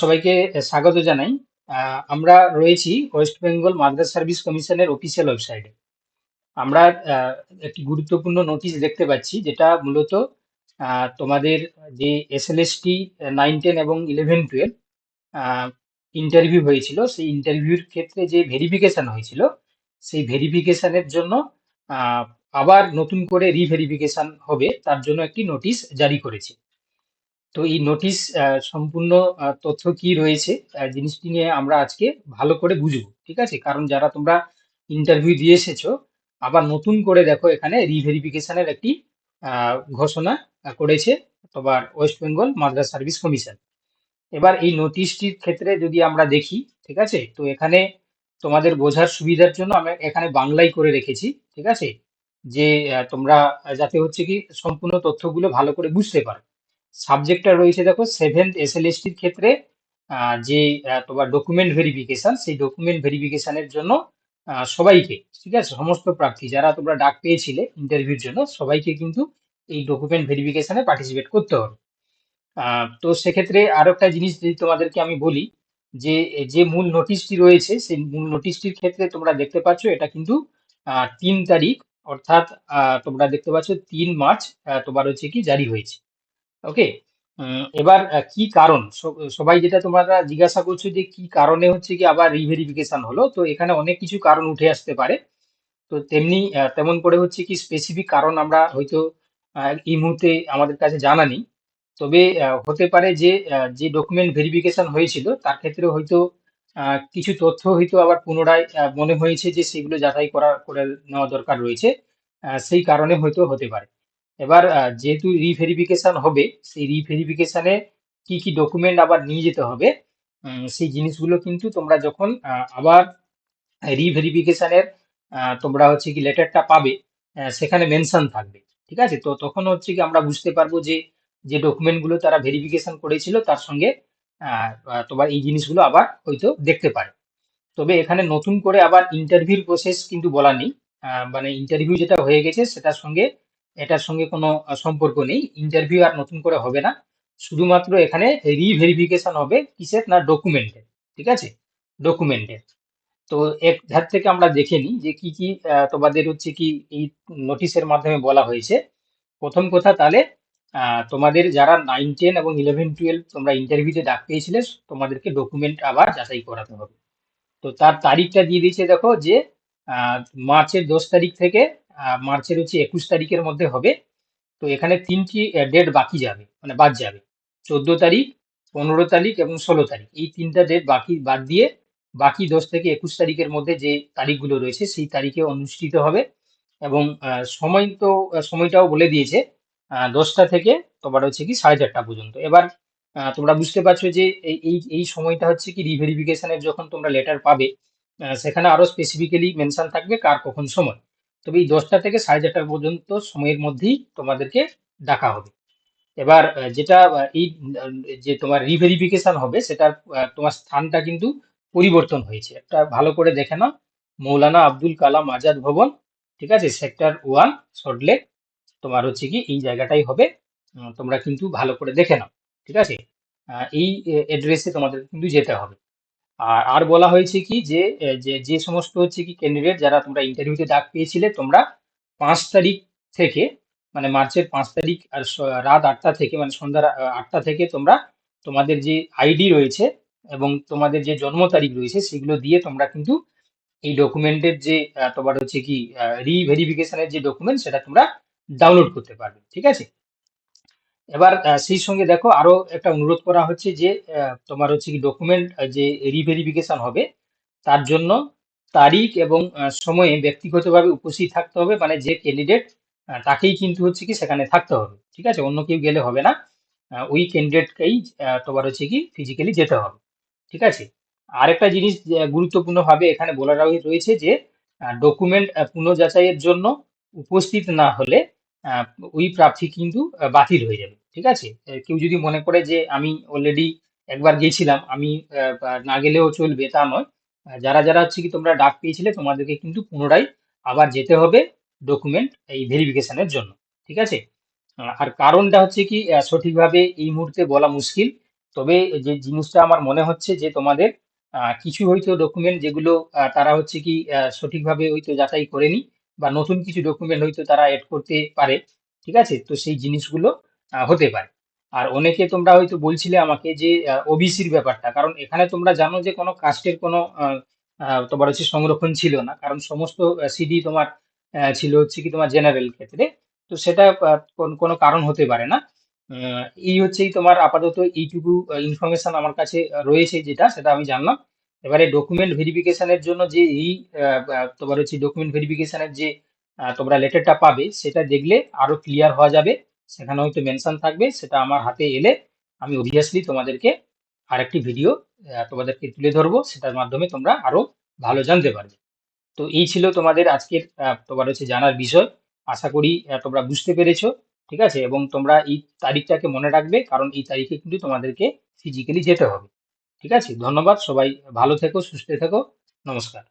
সবাইকে স্বাগত জানাই। আমরা রয়েছি ওয়েস্ট বেঙ্গল মাদ্রাস সার্ভিস কমিশনের অফিসিয়াল ওয়েবসাইটে। আমরা একটি গুরুত্বপূর্ণ নোটিশ দেখতে পাচ্ছি, যেটা মূলত তোমাদের যে S L SLST nine ten এবং ইলেভেন টুয়েলভ ইন্টারভিউ হয়েছিল, সেই ইন্টারভিউর ক্ষেত্রে যে ভেরিফিকেশন হয়েছিল, সেই ভেরিফিকেশনের জন্য আবার নতুন করে রিভেরিফিকেশন হবে, তার জন্য একটি নোটিশ জারি করেছে। তো এই নোটিশ সম্পূর্ণ তথ্য কি রয়েছে জিনিসটি নিয়ে আমরা আজকে ভালো করে বুঝব, ঠিক আছে? কারণ যারা তোমরা ইন্টারভিউ দিয়ে এসেছ, আবার নতুন করে দেখো এখানে রিভেরিফিকেশনের একটি ঘোষণা করেছে তোমার West Bengal Madrasah service commission এবার এই নোটিশটির ক্ষেত্রে যদি আমরা দেখি, ঠিক আছে? তো এখানে তোমাদের বোঝার সুবিধার জন্য আমি এখানে বাংলায় করে রেখেছি, ঠিক আছে? যে তোমরা, যাতে হচ্ছে কি সম্পূর্ণ তথ্যগুলো ভালো করে বুঝতে পারো। সাবজেক্টটা রয়েছে দেখো সেভেন্থ এসএলএসটির ক্ষেত্রে যে তোমার ডকুমেন্ট ভেরিফিকেশন সেই ডকুমেন্ট ভেরিফিকেশনের জন্য সবাইকে, ঠিক আছে, সমস্ত প্রার্থী, যারা তোমরা ডাক পেয়েছিলে ইন্টারভিউর জন্য, সবাইকে কিন্তু এই ডকুমেন্ট ভেরিফিকেশনে পার্টিসিপেট করতে হবে। তো সেক্ষেত্রে আরও একটা জিনিস যদি তোমাদেরকে আমি বলি, যে যে মূল নোটিশটি রয়েছে, সেই মূল নোটিশটির ক্ষেত্রে তোমরা দেখতে পাচ্ছ, এটা কিন্তু তিন তারিখ, অর্থাৎ তোমরা দেখতে পাচ্ছ তিন মার্চ তোমার হচ্ছে কি জারি হয়েছে। ওকে এবার কি কারণ? সবাই যেটা তোমরা জিজ্ঞাসা করছ যে কি কারণে হচ্ছে কি আবার রিভেরিফিকেশন হলো, তো এখানে অনেক কিছু কারণ উঠে আসতে পারে। তো তেমনি তেমন করে হচ্ছে কি স্পেসিফিক কারণ আমরা হয়তো এই মুহূর্তে আমাদের কাছে জানা নেই। তবে হতে পারে যে যে ডকুমেন্ট ভেরিফিকেশন হয়েছিল, তার ক্ষেত্রে হয়তো কিছু তথ্য হয়তো আবার পুনরায় মনে হয়েছে যে সেগুলো যাচাই করা, করে নেওয়া দরকার রয়েছে সেই কারণে হয়তো হতে পারে। এবার যেহেতু রিভেরিফিকেশান হবে, সেই রিভেরিফিকেশানে কি কি ডকুমেন্ট আবার নিয়ে যেতে হবে সেই জিনিসগুলো কিন্তু তোমরা যখন আবার রিভেরিফিকেশানের তোমরা হচ্ছে কি লেটারটা পাবে সেখানে মেনশন থাকবে, ঠিক আছে? তো তখন হচ্ছে কি আমরা বুঝতে পারব যে যে ডকুমেন্টগুলো তারা ভেরিফিকেশন করেছিল, তার সঙ্গে তোমার এই জিনিসগুলো আবার হয়তো দেখতে পারে। তবে এখানে নতুন করে আবার ইন্টারভিউর প্রসেস কিন্তু বলা নেই মানে ইন্টারভিউ যেটা হয়ে গেছে, সেটার সঙ্গে এটার সঙ্গে কোনো সম্পর্ক নেই। ইন্টারভিউ আর নতুন করে হবে না। শুধুমাত্র এখানে রিভেরিফিকেশন হবে কিসের? না ডকুমেন্টের ঠিক আছে? ডকুমেন্টের তো এক ধার থেকে আমরা দেখে নিই যে কি কি তোমাদের হচ্ছে কি এই নোটিশের মাধ্যমে বলা হয়েছে। প্রথম কথা তাহলে তোমাদের যারা নাইন টেন এবং ইলেভেন টুয়েলভ তোমরা ইন্টারভিউতে ডাক পেয়েছিলে, তোমাদেরকে ডকুমেন্ট আবার যাচাই করাতে হবে। তো তার তারিখটা দিয়ে দিয়েছে দেখো যে মার্চের দশ তারিখ থেকে মার্চের হচ্ছে একুশ তারিখের মধ্যে হবে। তো এখানে তিনটি ডেট বাকি যাবে মানে বাদ যাবে। চোদ্দ তারিখ, পনেরো তারিখ এবং ষোলো তারিখ। এই তিনটা ডেট বাকি, বাদ দিয়ে বাকি দশ থেকে একুশ তারিখের মধ্যে যে তারিখগুলো রয়েছে, সেই তারিখে অনুষ্ঠিত হবে। এবং সময় তো সময়টাও বলে দিয়েছে দশটা থেকে তোমার হচ্ছে কি সাড়ে চারটা পর্যন্ত। এবার তোমরা বুঝতে পারছ যে এই এই সময়টা হচ্ছে কি রিভেরিফিকেশনের যখন তোমরা লেটার পাবে সেখানে আরও স্পেসিফিক্যালি মেনশন থাকবে কার কখন সময়। তবে এই দশটা থেকে সাড়ে চারটা পর্যন্ত সময়ের মধ্যেই তোমাদেরকে ডাকা হবে। এবার যেটা এই যে তোমার রিভেরিফিকেশন হবে, সেটার তোমার স্থানটা কিন্তু পরিবর্তন হয়েছে। একটা ভালো করে দেখে নাও। মৌলানা আব্দুল কালাম আজাদ ভবন, ঠিক আছে? সেক্টর ওয়ান সল্টলেক তোমার হচ্ছে কি, এই জায়গাটাই হবে। তোমরা কিন্তু ভালো করে দেখে নাও, ঠিক আছে? এই অ্যাড্রেসে তোমাদের কিন্তু যেতে হবে। আর আর বলা হয়েছে কি যে যে সমস্ত হচ্ছে কি ক্যান্ডিডেট যারা তোমরা ইন্টারভিউতে ডাক পেয়েছিলে, তোমরা পাঁচ তারিখ থেকে মানে মার্চের পাঁচ তারিখ আর রাত আটটা থেকে মানে সন্ধ্যা আটটা থেকে তোমরা তোমাদের যে আইডি রয়েছে এবং তোমাদের যে জন্ম তারিখ রয়েছে, সেগুলো দিয়ে তোমরা কিন্তু এই ডকুমেন্টের যে তোমার হচ্ছে কি রিভেরিফিকেশনের যে ডকুমেন্ট সেটা তোমরা ডাউনলোড করতে পারবে, ঠিক আছে? এবার সেই সঙ্গে দেখো আরও একটা অনুরোধ করা হচ্ছে যে তোমার হচ্ছে কি ডকুমেন্ট যে রিভেরিফিকেশন হবে, তার জন্য তারিখ এবং সময়ে ব্যক্তিগতভাবে উপস্থিত থাকতে হবে। মানে যে ক্যান্ডিডেট তাকেই কিন্তু হচ্ছে কি সেখানে থাকতে হবে। ঠিক আছে? অন্য কেউ গেলে হবে না। ওই ক্যান্ডিডেটকেই তোমার হচ্ছে কি ফিজিক্যালি যেতে হবে। ঠিক আছে? আরেকটা জিনিস গুরুত্বপূর্ণভাবে এখানে বলা রয়েছে যে ডকুমেন্ট পুনঃযাচাইয়ের জন্য উপস্থিত না হলে ওই প্রার্থী কিন্তু বাতিল হয়ে যাবে, ঠিক আছে? কেউ যদি মনে করে যে আমি অলরেডি একবার গেছিলাম, আমি না গেলেও চলবে, তা নয়। যারা যারা হচ্ছে কি তোমরা ডাক পেয়েছিলে, তোমাদেরকে কিন্তু পুনরায় আবার যেতে হবে ডকুমেন্ট এই ভেরিফিকেশনের জন্য, ঠিক আছে? আর কারণটা হচ্ছে কি সঠিকভাবে এই মুহূর্তে বলা মুশকিল। তবে যে জিনিসটা আমার মনে হচ্ছে যে তোমাদের কিছু হয়তো ডকুমেন্ট যেগুলো তারা হচ্ছে কি সঠিকভাবে হয়তো যাচাই করেনি বা নতুন কিছু ডকুমেন্ট হয়তো তারা এড করতে পারে, ঠিক আছে? তো সেই জিনিসগুলো হতে পারে। আর অনেকে তোমরা হয়তো বলছিলে আমাকে যে ওবিসির ব্যাপারটা। কারণ এখানে তোমরা জানো যে কোনো কাস্টের কোনো তোমার হচ্ছে সংরক্ষণ ছিল না। কারণ সমস্ত সিডি তোমার ছিল হচ্ছে কি তোমার জেনারেল ক্ষেত্রে। তো সেটা কোন- কারণ হতে পারে না। এই হচ্ছেই তোমার আপাতত এইটুকু ইনফরমেশন আমার কাছে রয়েছে যেটা, সেটা আমি জানলাম। এবারে ডকুমেন্ট ভেরিফিকেশনের জন্য যে এই তোমার হচ্ছে ডকুমেন্ট ভেরিফিকেশনের যে তোমরা লেটারটা পাবে, সেটা দেখলে আরও ক্লিয়ার হওয়া যাবে। সেখানে হয়তো মেনশন থাকবে, সেটা আমার হাতে এলে আমি অবভিয়াসলি তোমাদেরকে আরেকটি ভিডিও তোমাদেরকে তুলে ধরবো। সেটার মাধ্যমে তোমরা আরও ভালো জানতে পারবে। তো এই ছিল তোমাদের আজকের তোমার হচ্ছে জানার বিষয়। আশা করি তোমরা বুঝতে পেরেছ, ঠিক আছে? এবং তোমরা এই তারিখটাকে মনে রাখবে, কারণ এই তারিখে কিন্তু তোমাদেরকে ফিজিক্যালি যেতে হবে। ঠিক আছে? ধন্যবাদ সবাই ভালো থেকো সুস্থ থেকো। নমস্কার।